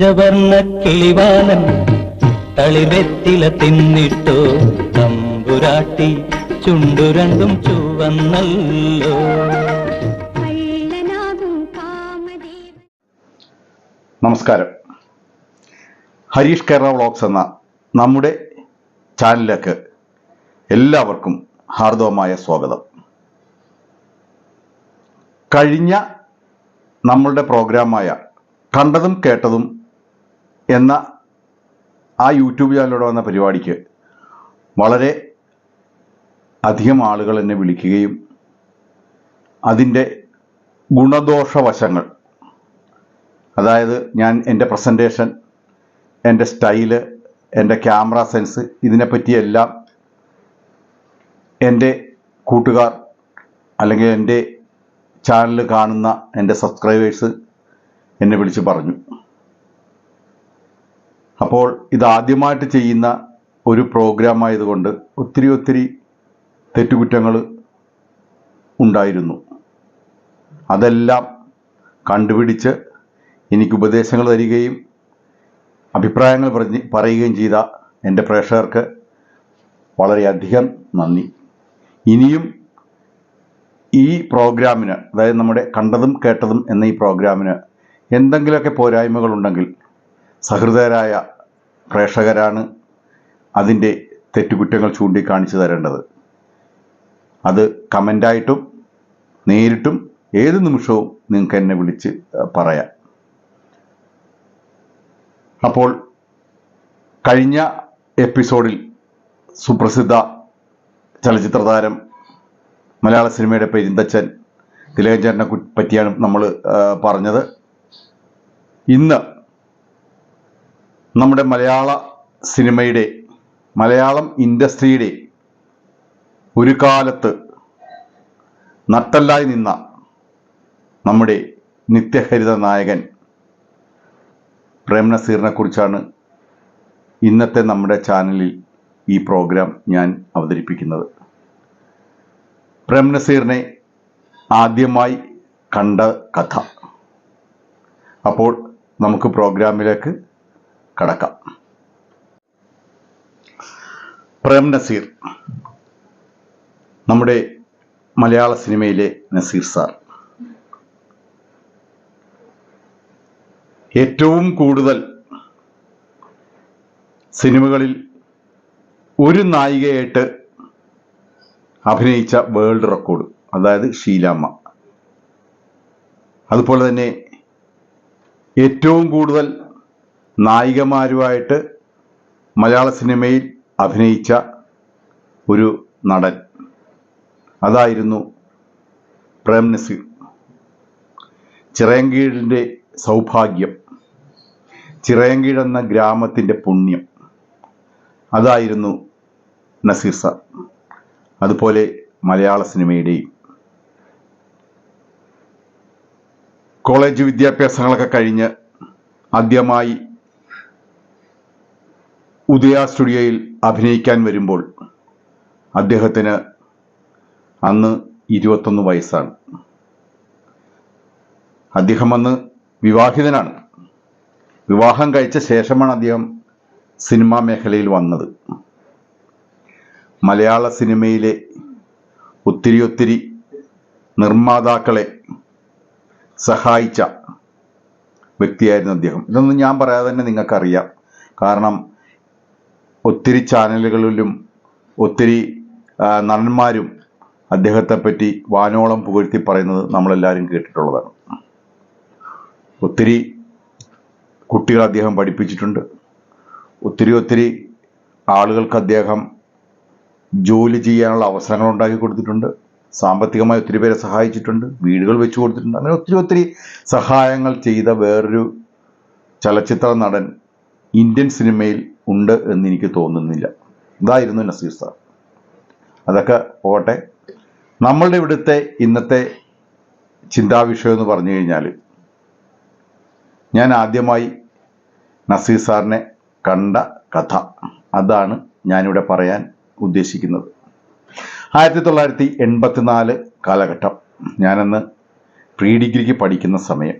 പഞ്ചവർണ കിളിവാനൻ തളിവെത്തില തിന്നിട്ടോ തമ്പുരാട്ടി ചുണ്ടു രണ്ടും ചുവന്നല്ലോ. നമസ്കാരം. ഹരീഷ് കേരള വ്ളോഗ്സ് എന്ന നമ്മുടെ ചാനലിലേക്ക് എല്ലാവർക്കും ഹാർദവമായ സ്വാഗതം. കഴിഞ്ഞ നമ്മളുടെ പ്രോഗ്രാമായ കണ്ടതും കേട്ടതും എന്ന ആ യൂട്യൂബ് ചാനലിലൂടെ വന്ന പരിപാടിക്ക് വളരെ അധികം ആളുകൾ എന്നെ വിളിക്കുകയും അതിന്റെ ഗുണദോഷ വശങ്ങൾ അതായത് ഞാൻ എന്റെ പ്രസന്റേഷൻ എന്റെ സ്റ്റൈൽ എന്റെ ക്യാമറ സെൻസ് ഇതിനെപ്പറ്റിയെല്ലാം എന്റെ കൂട്ടുകാർ അല്ലെങ്കിൽ എന്റെ ചാനൽ കാണുന്ന എന്റെ സബ്സ്ക്രൈബേഴ്സ് എന്നെ വിളിച്ച് പറഞ്ഞു. അപ്പോൾ ഇതാദ്യമായിട്ട് ചെയ്യുന്ന ഒരു പ്രോഗ്രാം ആയതുകൊണ്ട് ഒത്തിരി ഒത്തിരി തെറ്റുകുറ്റങ്ങൾ ഉണ്ടായിരുന്നു. അതെല്ലാം കണ്ടുപിടിച്ച് എനിക്ക് ഉപദേശങ്ങൾ തരികയും അഭിപ്രായങ്ങൾ പറഞ്ഞ് പറയുകയും ചെയ്ത എന്റെ പ്രേക്ഷകർക്ക് വളരെയധികം നന്ദി. ഇനിയും ഈ പ്രോഗ്രാമിന് അതായത് നമ്മുടെ കണ്ടതും കേട്ടതും എന്ന ഈ പ്രോഗ്രാമിന് എന്തെങ്കിലുമൊക്കെ പോരായ്മകളുണ്ടെങ്കിൽ സഹൃദയരായ പ്രേക്ഷകരാണ് അതിന്റെ തെറ്റുകുറ്റങ്ങൾ ചൂണ്ടിക്കാണിച്ചു തരേണ്ടത്. അത് കമന്റായിട്ടും നേരിട്ടും ഏത് നിമിഷവും നിങ്ങൾക്ക് എന്നെ വിളിച്ച് പറയാം. അപ്പോൾ കഴിഞ്ഞ എപ്പിസോഡിൽ സുപ്രസിദ്ധ ചലച്ചിത്ര താരം മലയാള സിനിമയുടെ പെരിന്തച്ചൻ തിലകഞ്ചേട്ടനെ കു- പറ്റിയാണ് നമ്മൾ പറഞ്ഞത്. ഇന്ന് നമ്മുടെ മലയാള സിനിമയുടെ മലയാളം ഇൻഡസ്ട്രിയുടെ ഒരു കാലത്ത് നട്ടല്ലായി നിന്ന നമ്മുടെ നിത്യഹരിത നായകൻ പ്രേംനസീറിനെ കുറിച്ചാണ് ഇന്നത്തെ നമ്മുടെ ചാനലിൽ ഈ പ്രോഗ്രാം ഞാൻ അവതരിപ്പിക്കുന്നത്. പ്രേംനസീറിനെ ആദ്യമായി കണ്ട കഥ. അപ്പോൾ നമുക്ക് പ്രോഗ്രാമിലേക്ക് കടക്കാം. പ്രേം നസീർ നമ്മുടെ മലയാള സിനിമയിലെ നസീർ സാർ. ഏറ്റവും കൂടുതൽ സിനിമകളിൽ ഒരു നായികയായിട്ട് അഭിനയിച്ച വേൾഡ് റെക്കോർഡ് അതായത് ഷീലാമ്മ. അതുപോലെ തന്നെ ഏറ്റവും കൂടുതൽ നായികമാരുമായിട്ട് മലയാള സിനിമയിൽ അഭിനയിച്ച ഒരു നടൻ. അതായിരുന്നു പ്രേം നസീർ. ചിറയങ്കീഴിന്റെ സൗഭാഗ്യം ചിറയങ്കീഴ് എന്ന ഗ്രാമത്തിന്റെ പുണ്യം. അതായിരുന്നു നസീർ സാർ. അതുപോലെ മലയാള സിനിമയുടെയും. കോളേജ് വിദ്യാഭ്യാസങ്ങളൊക്കെ കഴിഞ്ഞ് ആദ്യമായി ഉദയ സ്റ്റുഡിയോയിൽ അഭിനയിക്കാൻ വരുമ്പോൾ അദ്ദേഹത്തിന് അന്ന് ഇരുപത്തൊന്ന് വയസ്സാണ്. അദ്ദേഹം അന്ന് വിവാഹിതനാണ്. വിവാഹം കഴിച്ച ശേഷമാണ് അദ്ദേഹം സിനിമാ മേഖലയിൽ വന്നത്. മലയാള സിനിമയിലെ ഒത്തിരി ഒത്തിരി നിർമ്മാതാക്കളെ സഹായിച്ച വ്യക്തിയായിരുന്നു അദ്ദേഹം. ഇതൊന്നും ഞാൻ പറയാതെ തന്നെ നിങ്ങൾക്കറിയാം. കാരണം ഒത്തിരി ചാനലുകളിലും ഒത്തിരി നടന്മാരും അദ്ദേഹത്തെപ്പറ്റി വാനോളം പുകഴ്ത്തി പറയുന്നത് നമ്മളെല്ലാവരും കേട്ടിട്ടുള്ളതാണ്. ഒത്തിരി കുട്ടികൾ അദ്ദേഹം പഠിപ്പിച്ചിട്ടുണ്ട്. ഒത്തിരി ഒത്തിരി ആളുകൾക്ക് അദ്ദേഹം ജോലി ചെയ്യാനുള്ള അവസരങ്ങൾ ഉണ്ടാക്കി കൊടുത്തിട്ടുണ്ട്. സാമ്പത്തികമായി ഒത്തിരി പേരെ സഹായിച്ചിട്ടുണ്ട്. വീടുകൾ വെച്ചു കൊടുത്തിട്ടുണ്ട്. അങ്ങനെ ഒത്തിരി ഒത്തിരി സഹായങ്ങൾ ചെയ്ത വേറൊരു ചലച്ചിത്ര നടൻ ഇന്ത്യൻ സിനിമയിൽ ഉണ്ട് എന്ന് എനിക്ക് തോന്നുന്നില്ല. ഇതായിരുന്നു നസീർ സാർ. അതൊക്കെ പോകട്ടെ. നമ്മളുടെ ഇവിടുത്തെ ഇന്നത്തെ ചിന്താവിഷയം എന്ന് പറഞ്ഞു കഴിഞ്ഞാൽ ഞാൻ ആദ്യമായി നസീർ സാറിനെ കണ്ട കഥ. അതാണ് ഞാനിവിടെ പറയാൻ ഉദ്ദേശിക്കുന്നത്. ആയിരത്തി തൊള്ളായിരത്തി എൺപത്തിനാല് കാലഘട്ടം. ഞാനന്ന് പ്രീ ഡിഗ്രിക്ക് പഠിക്കുന്ന സമയം.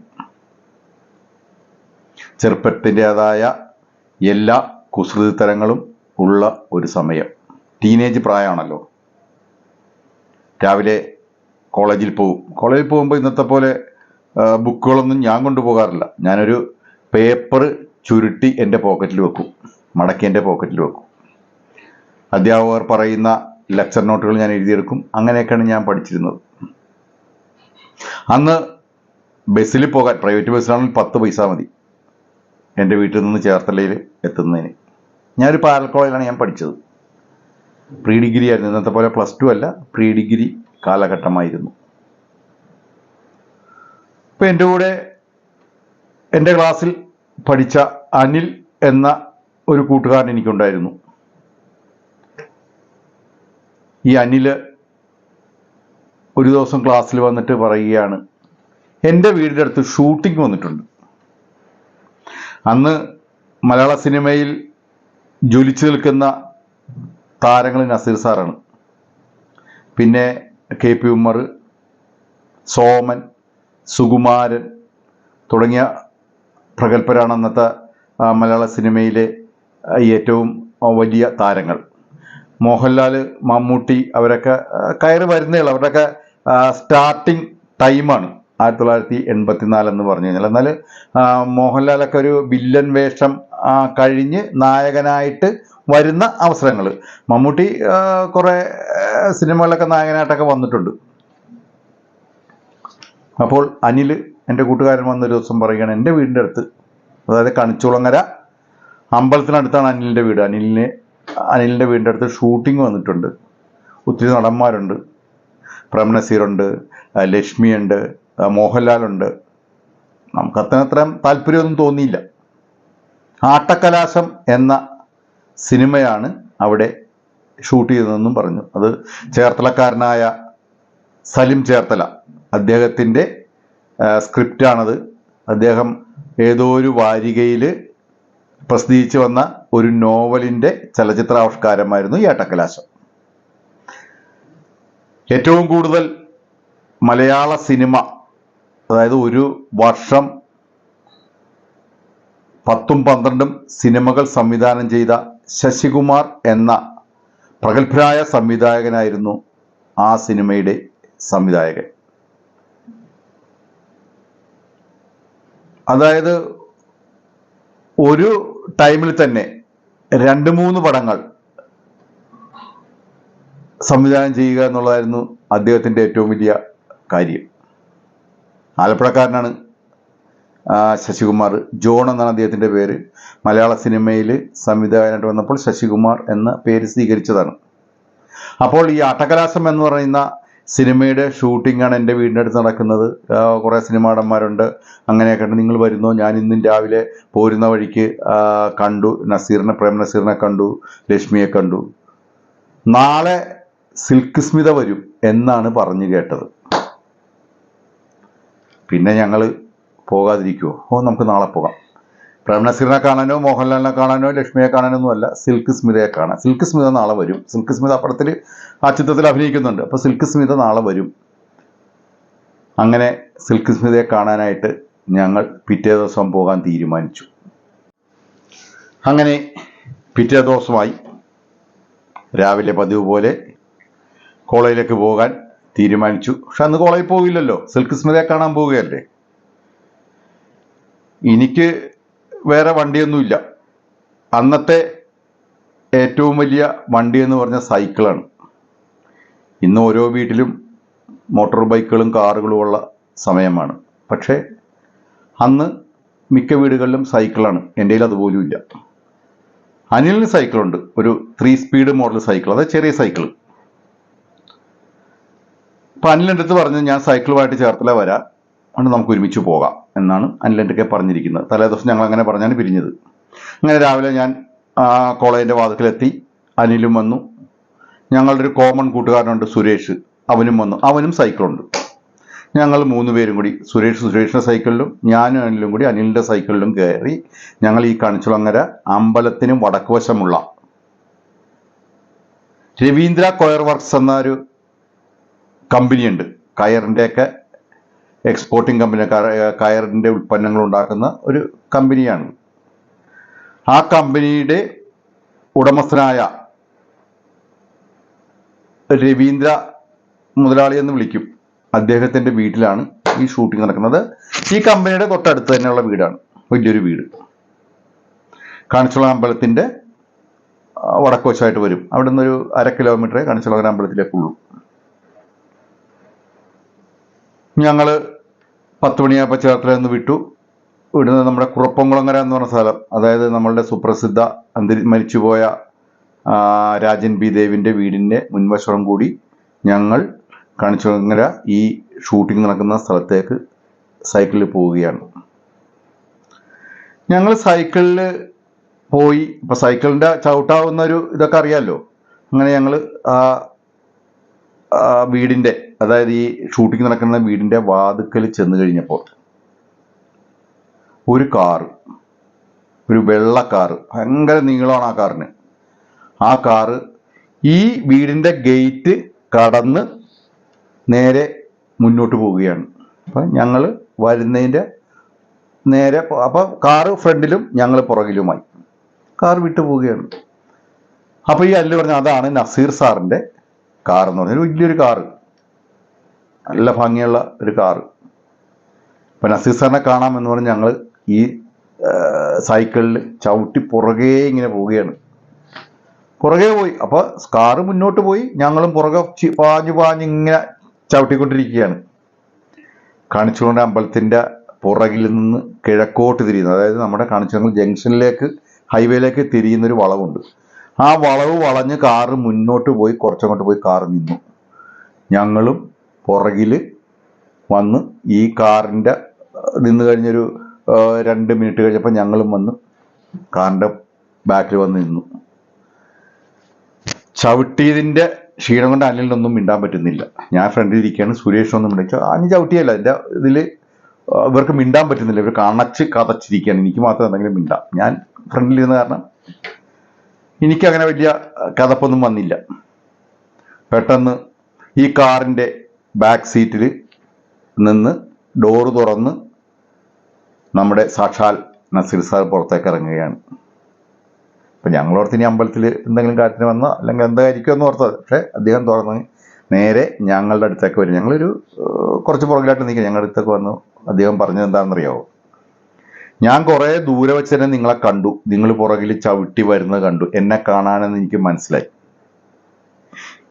ചെറുപ്പത്തിന്റെതായ എല്ലാ കുസൃതിത്തരങ്ങളും ഉള്ള ഒരു സമയം. ടീനേജ് പ്രായമാണല്ലോ. രാവിലെ കോളേജിൽ പോകും കോളേജിൽ പോകുമ്പോൾ ഇന്നത്തെ പോലെ ബുക്കുകളൊന്നും ഞാൻ കൊണ്ടുപോകാറില്ല ഞാനൊരു പേപ്പർ ചുരുട്ടി എന്റെ പോക്കറ്റിൽ വെക്കും. മടക്കി എന്റെ പോക്കറ്റിൽ വെക്കും. അധ്യാപകർ പറയുന്ന ലെക്ചർ നോട്ടുകൾ ഞാൻ എഴുതിയെടുക്കും. അങ്ങനെയൊക്കെയാണ് ഞാൻ പഠിച്ചിരുന്നത്. അന്ന് ബസ്സിൽ പോകാൻ പ്രൈവറ്റ് ബസ്സിലാണെങ്കിൽ പത്ത് പൈസ മതി. എന്റെ വീട്ടിൽ നിന്ന് ചേർത്തലയിൽ എത്തുന്നതിന്. ഞാനൊരു പാരൽ കോളേജിലാണ് ഞാൻ പഠിച്ചത്. പ്രീ ഡിഗ്രി ആയിരുന്നു. ഇന്നത്തെ പോലെ പ്ലസ് ടു അല്ല പ്രീ ഡിഗ്രി കാലഘട്ടമായിരുന്നു. ഇപ്പം എന്റെ കൂടെ എന്റെ ക്ലാസ്സിൽ പഠിച്ച അനിൽ എന്ന ഒരു കൂട്ടുകാരൻ എനിക്കുണ്ടായിരുന്നു. ഈ അനിൽ ഒരു ദിവസം ക്ലാസ്സിൽ വന്നിട്ട് പറയുകയാണ് എന്റെ വീടിന്റെ അടുത്ത് ഷൂട്ടിംഗ് വന്നിട്ടുണ്ട്. അന്ന് മലയാള സിനിമയിൽ ജ്വലിച്ചു നിൽക്കുന്ന താരങ്ങൾ നസീർ സാറാണ്. പിന്നെ കെ പി ഉമ്മർ സോമൻ സുകുമാരൻ തുടങ്ങിയ പ്രഗത്ഭരാണ് അന്നത്തെ മലയാള സിനിമയിലെ ഏറ്റവും വലിയ താരങ്ങൾ. മോഹൻലാൽ മമ്മൂട്ടി അവരൊക്കെ കയറി വരുന്നേ അവരുടെയൊക്കെ സ്റ്റാർട്ടിങ് ടൈമാണ് ആയിരത്തി തൊള്ളായിരത്തി എൺപത്തിനാല് എന്ന് പറഞ്ഞു കഴിഞ്ഞാൽ. എന്നാൽ മോഹൻലാലൊക്കെ ഒരു വില്ലൻ വേഷം കഴിഞ്ഞ് നായകനായിട്ട് വരുന്ന അവസരങ്ങൾ മമ്മൂട്ടി കുറേ സിനിമകളൊക്കെ നായകനായിട്ടൊക്കെ വന്നിട്ടുണ്ട്. അപ്പോൾ അനിൽ എന്റെ കൂട്ടുകാരൻ വന്നൊരു ദിവസം പറയുകയാണ് എന്റെ വീടിന്റെ അടുത്ത് അതായത് കണിച്ചുളങ്ങര അമ്പലത്തിനടുത്താണ് അനിലിന്റെ വീട്. അനിലിന് അനിലിന്റെ വീടിന്റെ അടുത്ത് ഷൂട്ടിംഗ് വന്നിട്ടുണ്ട്. ഒത്തിരി നടന്മാരുണ്ട്. പ്രേം നസീറുണ്ട് ആ, ലക്ഷ്മിയുണ്ട് മോഹൻലാലുണ്ട്. നമുക്ക് അത്രയും താല്പര്യമൊന്നും തോന്നിയില്ല. ആട്ടക്കലാശം എന്ന സിനിമയാണ് അവിടെ ഷൂട്ട് ചെയ്തതെന്നും പറഞ്ഞു. അത് ചേർത്തലക്കാരനായ സലിം ചേർത്തല അദ്ദേഹത്തിന്റെ സ്ക്രിപ്റ്റാണത്. അദ്ദേഹം ഏതോ ഒരു വാരികയിൽ പ്രസിദ്ധീകരിച്ച് വന്ന ഒരു നോവലിന്റെ ചലച്ചിത്രാവിഷ്കാരമായിരുന്നു ഈ ആട്ടക്കലാശം. ഏറ്റവും കൂടുതൽ മലയാള സിനിമ അതായത് ഒരു വർഷം പത്തും പന്ത്രണ്ടും സിനിമകൾ സംവിധാനം ചെയ്ത ശശികുമാർ എന്ന പ്രഗത്ഭരായ സംവിധായകനായിരുന്നു ആ സിനിമയുടെ സംവിധായകൻ. അതായത് ഒരു ടൈമിൽ തന്നെ രണ്ട് മൂന്ന് പടങ്ങൾ സംവിധാനം ചെയ്യുക എന്നുള്ളതായിരുന്നു അദ്ദേഹത്തിന്റെ ഏറ്റവും വലിയ കാര്യം. ആലപ്പുഴക്കാരനാണ് ശശികുമാർ. ജോൺ എന്നാണ് അദ്ദേഹത്തിന്റെ പേര്. മലയാള സിനിമയിൽ സംവിധായകനായിട്ട് വന്നപ്പോൾ ശശികുമാർ എന്ന പേര് സ്വീകരിച്ചതാണ്. അപ്പോൾ ഈ ആട്ടക്കലാശം എന്ന് പറയുന്ന സിനിമയുടെ ഷൂട്ടിങ്ങാണ് എന്റെ വീടിന്റെ അടുത്ത് നടക്കുന്നത്. കുറേ സിനിമാടന്മാരുണ്ട് അങ്ങനെയൊക്കെ നിങ്ങൾ വരുന്നു? ഞാൻ ഇന്നും രാവിലെ പോരുന്ന വഴിക്ക് കണ്ടു. നസീറിനെ പ്രേം നസീറിനെ കണ്ടു. ലക്ഷ്മിയെ കണ്ടു. നാളെ സിൽക്ക് സ്മിത വരും എന്നാണ് പറഞ്ഞു കേട്ടത്. പിന്നെ ഞങ്ങൾ പോകാതിരിക്കുമോ ഓ നമുക്ക് നാളെ പോകാം. പ്രേം നസീറിനെ കാണാനോ മോഹൻലാലിനെ കാണാനോ ലക്ഷ്മിയെ കാണാനോ ഒന്നുമല്ല സിൽക്ക് സ്മിതയെ കാണാം. സിൽക്ക് സ്മിത നാളെ വരും. സിൽക്ക് സ്മിത പടത്തിൽ ആ ചിത്രത്തിൽ അഭിനയിക്കുന്നുണ്ട്. അപ്പോൾ സിൽക്ക് സ്മിത നാളെ വരും. അങ്ങനെ സിൽക്ക് സ്മിതയെ കാണാനായിട്ട് ഞങ്ങൾ പിറ്റേ ദിവസം പോകാൻ തീരുമാനിച്ചു. അങ്ങനെ പിറ്റേ ദിവസമായി രാവിലെ പതിവ് പോലെ കോളേജിലേക്ക് പോകാൻ തീരുമാനിച്ചു. പക്ഷെ അന്ന് കോളേജിൽ പോകില്ലല്ലോ സിൽക്ക് സ്മിതയെ കാണാൻ പോവുകയല്ലേ? എനിക്ക് വേറെ വണ്ടിയൊന്നുമില്ല. അന്നത്തെ ഏറ്റവും വലിയ വണ്ടി എന്ന് പറഞ്ഞ സൈക്കിളാണ്. ഇന്ന് ഓരോ വീട്ടിലും മോട്ടോർ ബൈക്കുകളും കാറുകളും ഉള്ള സമയമാണ്. പക്ഷേ അന്ന് മിക്ക വീടുകളിലും സൈക്കിളാണ്. എന്റെ കയ്യിൽ അതുപോലും ഇല്ല അനിലിന് സൈക്കിളുണ്ട്. ഒരു ത്രീ സ്പീഡ് മോഡൽ സൈക്കിൾ. അതായത് ചെറിയ സൈക്കിൾ അപ്പം അടുത്ത് പറഞ്ഞു ഞാൻ സൈക്കിളുമായിട്ട് ചേർത്തല വരാം. അതുകൊണ്ട് നമുക്ക് ഒരുമിച്ച് പോകാം എന്നാണ് അനിലന്റെ ഒക്കെ പറഞ്ഞിരിക്കുന്നത്. തലേ ദിവസം ഞങ്ങൾ അങ്ങനെ പറഞ്ഞാണ് പിരിഞ്ഞത്. അങ്ങനെ രാവിലെ ഞാൻ കോളേജിന്റെ വാതിക്കലെത്തി. അനിലും വന്നു. ഞങ്ങളുടെ ഒരു കോമൺ കൂട്ടുകാരനുണ്ട് സുരേഷ്. അവനും വന്നു. അവനും സൈക്കിളുണ്ട്. ഞങ്ങൾ മൂന്ന് പേരും കൂടി സുരേഷ് സുരേഷിന്റെ സൈക്കിളിലും ഞാനും അനിലും കൂടി അനിലിന്റെ സൈക്കിളിലും കയറി ഞങ്ങൾ ഈ കണിച്ചുളങ്ങര അമ്പലത്തിനും വടക്കുവശമുള്ള രവീന്ദ്ര കൊയർ വർക്ക്സ് എന്ന ഒരു കമ്പനിയുണ്ട്. കയറിന്റെയൊക്കെ എക്സ്പോർട്ടിംഗ് കമ്പനി കയ- കയറിന്റെ ഉൽപ്പന്നങ്ങൾ ഉണ്ടാക്കുന്ന ഒരു കമ്പനിയാണ്. ആ കമ്പനിയുടെ ഉടമസ്ഥനായ രവീന്ദ്ര മുതലാളി എന്ന് വിളിക്കും. അദ്ദേഹത്തിന്റെ വീട്ടിലാണ് ഈ ഷൂട്ടിംഗ് നടക്കുന്നത്. ഈ കമ്പനിയുടെ തൊട്ടടുത്ത് തന്നെയുള്ള വീടാണ്. വലിയൊരു വീട്. കാണിച്ചുള്ള അമ്പലത്തിന്റെ ആ, വടക്കുവശമായിട്ട് വരും. അവിടെ നിന്നൊരു അര കിലോമീറ്ററേ കാണിച്ചുള്ള അമ്പലത്തിലേക്കുള്ളൂ ഞങ്ങൾ പത്ത് മണിയായപ്പോൾ ചേർത്തല നിന്ന് വിട്ടു. ഇവിടുന്ന് നമ്മുടെ കുറപ്പംകുളങ്ങര എന്ന് പറഞ്ഞ സ്ഥലം. അതായത് നമ്മളുടെ സുപ്രസിദ്ധ അന്തരി മരിച്ചുപോയ രാജൻ ബി ദേവിന്റെ വീടിന്റെ മുൻവശം കൂടി ഞങ്ങൾ കാണിച്ചുളങ്ങര ഈ ഷൂട്ടിംഗ് നടക്കുന്ന സ്ഥലത്തേക്ക് സൈക്കിളിൽ പോവുകയാണ്. ഞങ്ങൾ സൈക്കിളിൽ പോയി. ഇപ്പോൾ സൈക്കിളിന്റെ ചവിട്ടാവുന്ന ഒരു ഇതൊക്കെ അറിയാമല്ലോ അങ്ങനെ ഞങ്ങൾ ആ ആ വീടിന്റെ അതായത് ഈ ഷൂട്ടിംഗ് നടക്കുന്ന വീടിന്റെ വാതുക്കൽ ചെന്ന് കഴിഞ്ഞപ്പോൾ ഒരു കാറ് ഒരു വെള്ള കാറ് ഭയങ്കര നീളമാണ് ആ കാറിന് ആ കാറ് ഈ വീടിന്റെ ഗേറ്റ് കടന്ന് നേരെ മുന്നോട്ട് പോവുകയാണ്. അപ്പം ഞങ്ങൾ വരുന്നതിന്റെ നേരെ അപ്പോൾ അപ്പൊ കാറ് ഫ്രണ്ടിലും ഞങ്ങൾ പുറകിലുമായി. കാർ വിട്ടു പോവുകയാണ് അപ്പൊ ഈ അല്ല് പറഞ്ഞ അതാണ് നസീർ സാറിന്റെ കാർ എന്ന് പറഞ്ഞാൽ വലിയൊരു കാറ് നല്ല ഭംഗിയുള്ള ഒരു കാറ് അപ്പൊ നസീർ കാണാമെന്ന് പറഞ്ഞ് ഞങ്ങൾ ഈ സൈക്കിളിൽ ചവിട്ടി പുറകെ ഇങ്ങനെ പോവുകയാണ്. പുറകെ പോയി. അപ്പൊ കാറ് മുന്നോട്ട് പോയി. ഞങ്ങളും പുറകെ പാഞ്ഞു പാഞ്ഞ് ഇങ്ങനെ ചവിട്ടിക്കൊണ്ടിരിക്കുകയാണ്. കാണിച്ചുകൊണ്ട് അമ്പലത്തിന്റെ പുറകിൽ നിന്ന് കിഴക്കോട്ട് തിരിയുന്നത് അതായത് നമ്മുടെ കാണിച്ചുകൊണ്ട് ജംഗ്ഷനിലേക്ക് ഹൈവേയിലേക്ക് തിരിയുന്നൊരു വളവുണ്ട്. ആ വളവ് വളഞ്ഞ് കാറ് മുന്നോട്ട് പോയി കുറച്ചങ്ങോട്ട് പോയി കാറ് നിന്നു. ഞങ്ങളും പുറകിൽ വന്ന് ഈ കാറിന്റെ നിന്ന് കഴിഞ്ഞൊരു രണ്ട് മിനിറ്റ് കഴിഞ്ഞപ്പോൾ ഞങ്ങളും വന്ന് കാറിന്റെ ബാക്കിൽ വന്ന് നിന്നു. ചവിട്ടിയതിന്റെ ക്ഷീണം കൊണ്ട് അനിലിനൊന്നും മിണ്ടാൻ പറ്റുന്നില്ല. ഞാൻ ഫ്രണ്ടിൽ ഇരിക്കുകയാണ് സുരേഷ് ഒന്നും മിണ്ടിച്ചു അനി ചവിട്ടിയല്ല എന്റെ ഇതിൽ ഇവർക്ക് മിണ്ടാൻ പറ്റുന്നില്ല. ഇവർ കണച്ച് കതച്ചിരിക്കുകയാണ്. എനിക്ക് മാത്രം എന്തെങ്കിലും മിണ്ടാം. ഞാൻ ഫ്രണ്ടിലിരുന്ന കാരണം എനിക്കങ്ങനെ വലിയ കഥപ്പൊന്നും വന്നില്ല. പെട്ടെന്ന് ഈ കാറിന്റെ ബാക്ക് സീറ്റിൽ നിന്ന് ഡോറ് തുറന്ന് നമ്മുടെ സാക്ഷാൽ നസീർ സാർ പുറത്തേക്ക് ഇറങ്ങുകയാണ്. അപ്പം ഞങ്ങളോർത്ത് ഇനി അമ്പലത്തിൽ എന്തെങ്കിലും കാര്യത്തിന് വന്നോ അല്ലെങ്കിൽ എന്തായിരിക്കും എന്ന് ഓർത്തത് പക്ഷേ അദ്ദേഹം തുറന്ന് നേരെ ഞങ്ങളുടെ അടുത്തേക്ക് വരും. ഞങ്ങളൊരു കുറച്ച് പുറകിലായിട്ട് നിൽക്കുക ഞങ്ങളുടെ അടുത്തേക്ക് വന്നു. അദ്ദേഹം പറഞ്ഞത് എന്താണെന്നറിയാവോ? ഞാൻ കുറേ ദൂരെ വെച്ച് തന്നെ നിങ്ങളെ കണ്ടു. നിങ്ങൾ പുറകിൽ ചവിട്ടി വരുന്നത് കണ്ടു. എന്നെ കാണാനെന്ന് എനിക്ക് മനസ്സിലായി.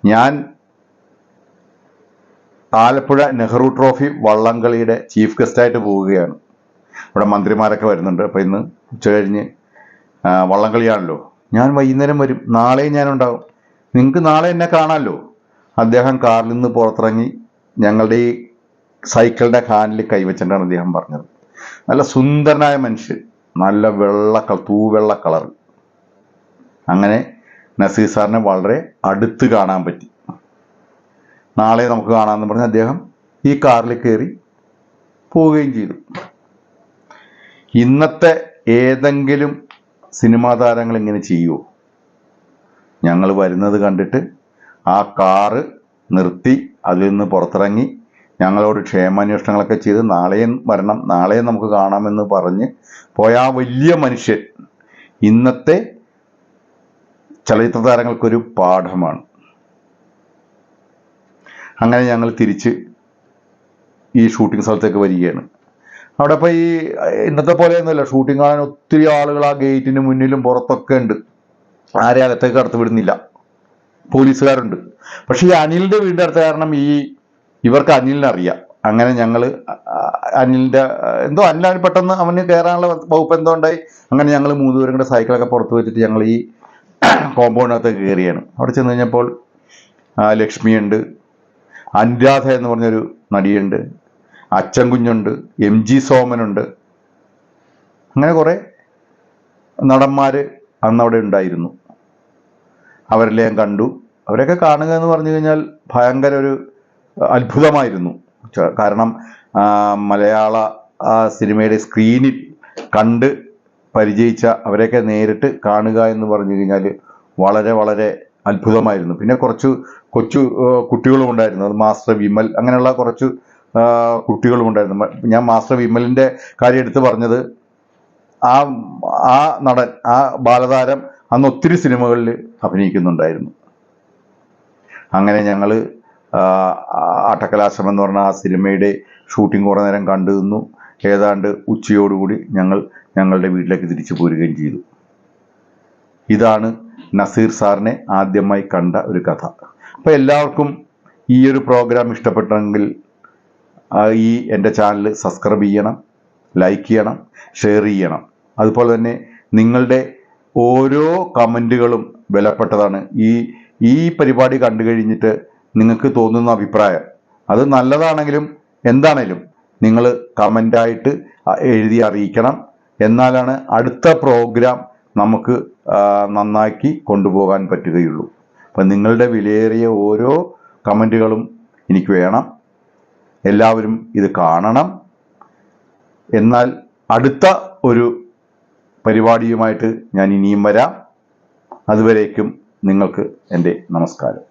ഞാൻ ആലപ്പുഴ നെഹ്റു ട്രോഫി വള്ളംകളിയുടെ ചീഫ് ഗസ്റ്റായിട്ട് പോവുകയാണ്. ഇവിടെ മന്ത്രിമാരൊക്കെ വരുന്നുണ്ട്. അപ്പം ഇന്ന് ഉച്ച കഴിഞ്ഞ് വള്ളംകളിയാണല്ലോ. ഞാൻ വൈകുന്നേരം വരും. നാളെയും ഞാനുണ്ടാവും. നിങ്ങൾക്ക് നാളെ എന്നെ കാണാമല്ലോ. അദ്ദേഹം കാറിൽ നിന്ന് പുറത്തിറങ്ങി ഞങ്ങളുടെ ഈ സൈക്കിളിന്റെ ഹാൻഡിൽ കൈവച്ചിട്ടാണ് അദ്ദേഹം പറഞ്ഞത്. നല്ല സുന്ദരനായ മനുഷ്യൻ. നല്ല വെള്ള തൂവെള്ള കളർ. അങ്ങനെ നസീർ സാറിനെ വളരെ അടുത്ത് കാണാൻ പറ്റി. നാളെ നമുക്ക് കാണാമെന്ന് പറഞ്ഞ് അദ്ദേഹം ഈ കാറിൽ കയറി പോവുകയും ചെയ്തു. ഇന്നത്തെ ഏതെങ്കിലും സിനിമാ താരങ്ങൾ ഇങ്ങനെ ചെയ്യുമോ ഞങ്ങൾ വരുന്നത് കണ്ടിട്ട് ആ കാറ് നിർത്തി അതിൽ നിന്ന് പുറത്തിറങ്ങി ഞങ്ങളോട് ക്ഷേമാന്വേഷണങ്ങളൊക്കെ ചെയ്ത് നാളെയും വരണം നാളെയും നമുക്ക് കാണാമെന്ന് പറഞ്ഞ് പോയ ആ വലിയ മനുഷ്യൻ ഇന്നത്തെ ചലച്ചിത്ര താരങ്ങൾക്കൊരു പാഠമാണ്. അങ്ങനെ ഞങ്ങൾ തിരിച്ച് ഈ ഷൂട്ടിംഗ് സ്ഥലത്തേക്ക് വരികയാണ്. അവിടെ ഇപ്പോൾ ഈ ഇന്നത്തെ പോലെയൊന്നുമല്ല ഷൂട്ടിംഗ് കാണാൻ ഒത്തിരി ആളുകൾ ആ ഗേറ്റിന് മുന്നിലും പുറത്തൊക്കെ ഉണ്ട്. ആരെ അകത്തേക്ക് കടത്തി വിടുന്നില്ല പോലീസുകാരുണ്ട്. പക്ഷെ ഈ അനിലിന്റെ വീടിന്റെ അടുത്ത കാരണം ഈ ഇവർക്ക് അനിലിനറിയാം അങ്ങനെ ഞങ്ങൾ അനിലിന്റെ എന്തോ അനിലാണ് പെട്ടെന്ന് അവന് കയറാനുള്ള വകുപ്പ് എന്തോ ഉണ്ടായി. അങ്ങനെ ഞങ്ങൾ മൂന്നുപേരും കൂടെ സൈക്കിളൊക്കെ പുറത്ത് വെച്ചിട്ട് ഞങ്ങൾ ഈ കോമ്പൗണ്ടിനകത്ത് കയറിയാണ് അവിടെ ചെന്ന് കഴിഞ്ഞപ്പോൾ ലക്ഷ്മിയുണ്ട് അനുരാധ എന്ന് പറഞ്ഞൊരു നടിയുണ്ട് അച്ഛൻ കുഞ്ഞുണ്ട് എം ജി സോമനുണ്ട് അങ്ങനെ കുറേ നടന്മാര് അന്നവിടെ ഉണ്ടായിരുന്നു. അവരെല്ലാം കണ്ടു. അവരൊക്കെ കാണുക എന്ന് പറഞ്ഞു കഴിഞ്ഞാൽ ഭയങ്കര ഒരു അത്ഭുതമായിരുന്നു. കാരണം മലയാള സിനിമയുടെ സ്ക്രീനിൽ കണ്ട് പരിചയിച്ച അവരെയൊക്കെ നേരിട്ട് കാണുക എന്ന് പറഞ്ഞു കഴിഞ്ഞാൽ വളരെ വളരെ അത്ഭുതമായിരുന്നു. പിന്നെ കുറച്ച് കൊച്ചു കുട്ടികളും ഉണ്ടായിരുന്നു. അത് മാസ്റ്റർ വിമൽ അങ്ങനെയുള്ള കുറച്ച് കുട്ടികളും ഉണ്ടായിരുന്നു. ഞാൻ മാസ്റ്റർ വിമലിന്റെ കാര്യം എടുത്ത് പറഞ്ഞത് ആ ആ നടൻ ആ ബാലതാരം അന്ന് ഒത്തിരി സിനിമകളിൽ അഭിനയിക്കുന്നുണ്ടായിരുന്നു. അങ്ങനെ ഞങ്ങൾ അട്ടക്കലാശം എന്ന് പറഞ്ഞ ആ സിനിമയുടെ ഷൂട്ടിംഗ് കുറേ നേരം കണ്ടു നിന്നു. ഏതാണ്ട് ഉച്ചയോടുകൂടി ഞങ്ങൾ ഞങ്ങളുടെ വീട്ടിലേക്ക് തിരിച്ചു പോരുകയും ചെയ്തു. ഇതാണ് നസീർ സാറിനെ ആദ്യമായി കണ്ട ഒരു കഥ. അപ്പോൾ എല്ലാവർക്കും ഈ ഒരു പ്രോഗ്രാം ഇഷ്ടപ്പെട്ടെങ്കിൽ ഈ എന്റെ ചാനൽ സബ്സ്ക്രൈബ് ചെയ്യണം ലൈക്ക് ചെയ്യണം ഷെയർ ചെയ്യണം. അതുപോലെ തന്നെ നിങ്ങളുടെ ഓരോ കമന്റുകളും വിലപ്പെട്ടതാണ്. ഈ ഈ പരിപാടി കണ്ടു കഴിഞ്ഞിട്ട് നിങ്ങൾക്ക് തോന്നുന്ന അഭിപ്രായം. അത് നല്ലതാണെങ്കിലും എന്താണേലും നിങ്ങൾ കമന്റായിട്ട് എഴുതി അറിയിക്കണം. എന്നാലാണ് അടുത്ത പ്രോഗ്രാം നമുക്ക് നന്നാക്കി കൊണ്ടുപോകാൻ പറ്റുകയുള്ളൂ. അപ്പം നിങ്ങളുടെ വിലയേറിയ ഓരോ കമന്റുകളും എനിക്ക് വേണം. എല്ലാവരും ഇത് കാണണം. എന്നാൽ അടുത്ത ഒരു പരിപാടിയുമായിട്ട് ഞാൻ ഇനിയും വരാം. അതുവരേക്കും നിങ്ങൾക്ക് എന്റെ നമസ്കാരം.